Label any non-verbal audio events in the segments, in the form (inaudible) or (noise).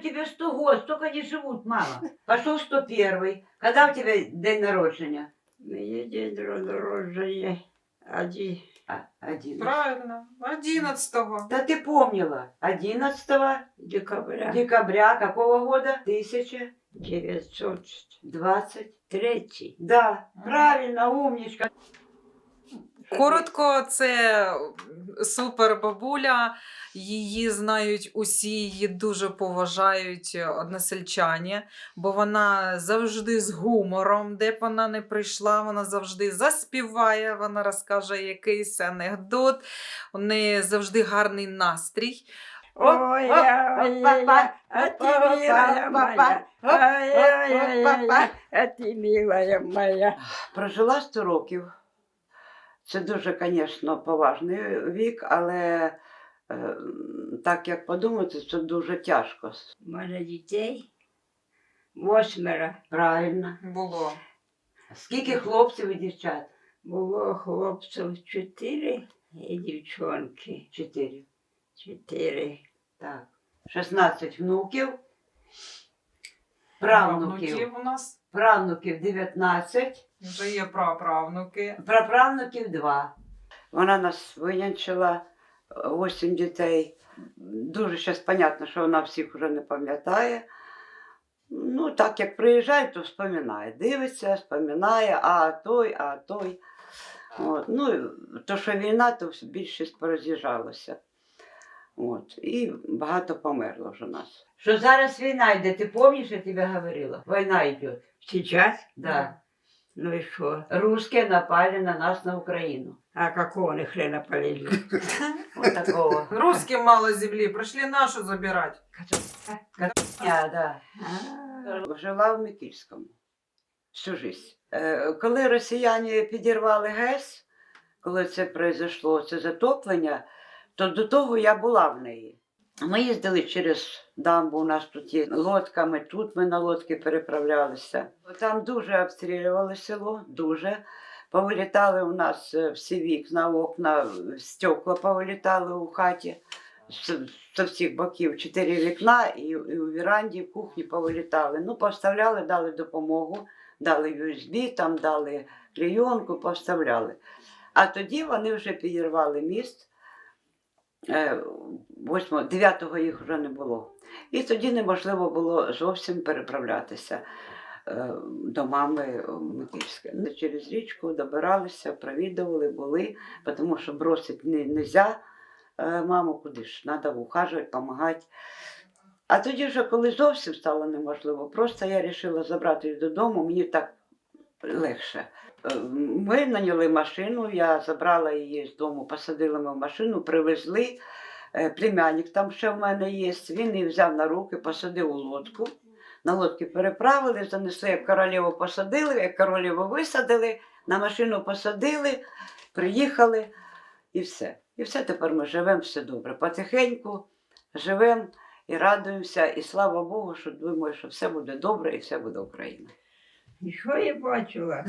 тебе 100 год, столько не живут, мама. Пошел 101. Когда у тебя день народження? Мені день народження один. А, один. Правильно, 11-го. Да ты помнила. 11 декабря декабря какого года? 1020. 903. Да, правильно, умничка. Коротко, це супер бабуля. Її знають усі, її дуже поважають односельчані, бо вона завжди з гумором, де б вона не прийшла, вона завжди заспіває, вона розкаже якийсь анекдот. У неї завжди гарний настрій. Ой, я, ой, а ти милая моя, ой, ой, ой, ой, а ти милая моя. Прожила 100 років. Це дуже, звісно, поважний вік, але е, так як подумати, це дуже тяжко. У мене дітей восьмеро. Правильно. Було. Скільки хлопців і дівчат? Було хлопців чотири і дівчонки Чотири. чотири. Так. 16 внуків. Правнуків. Правнуків у нас Правнуків 19. вже є праправнуки. Праправнуків 2. Вона нас винянчила 8 дітей. Дуже зараз понятно, що вона всіх вже не пам'ятає. Ну, так як приїжджає, то вспоминає. Дивиться, вспоминає, а той, а той. От. Ну, то, що війна, то більшість пороз'їжджалося. От. І багато померло вже нас. Що зараз війна йде, ти пам'ятаєш, я тобі говорила? Війна йде. Сейчас? Да. Ну и что? Русские напали на нас, на Украину. А какого они хрена полили? (laughs) Вот такого. Русські мало землі, прийшли нашу забирати. Я, да. Жила в Микільському всю життя. Е, Коли росіяни підірвали ГЕС, коли це произошло, це затоплення, то до того я була в неї. Ми їздили через дамбу, у нас тут є лодками, тут ми на лодки переправлялися. Там дуже обстрілювали село, дуже. Повилітали у нас е, всі вікна, окна, стекла повилітали у хаті з, з боків. Чотири вікна і, і у віранді, в кухні повилітали. Ну, поставляли, дали допомогу, дали USB, там дали клейонку, поставляли. А тоді вони вже підірвали міст. Е, 8, 9-го їх вже не було. І тоді неможливо було зовсім переправлятися е, до мами Микільська. Ми Через річку добиралися, провідували, були, тому що бросити не можна маму куди ж, треба ухажувати, допомагати. А тоді вже, коли зовсім стало неможливо, просто я вирішила забрати її додому, мені так легше. Е, Ми наняли машину, я забрала її з дому, посадили ми в машину, привезли. Е, Племянник там ще в мене є. Він її взяв на руки, посадив у лодку. На лодки переправили, занесли, як королеву посадили, як королеву висадили, на машину посадили, приїхали і все. І все тепер ми живемо, все добре. Потихеньку живемо і радуємося, і слава Богу, що думаю, що все буде добре і все буде Україна. І що я бачила?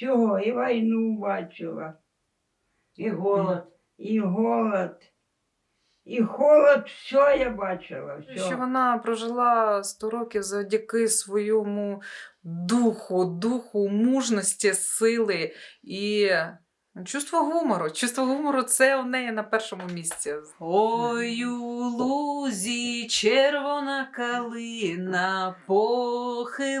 Всього, і війну бачила, І голод. і голод, і холод, все я бачила. Що вона прожила 100 років завдяки своєму духу, духу мужності, сили і чувство гумору. Чувство гумору це у неї на першому місці. Ой, у лузі червона калина похилилася.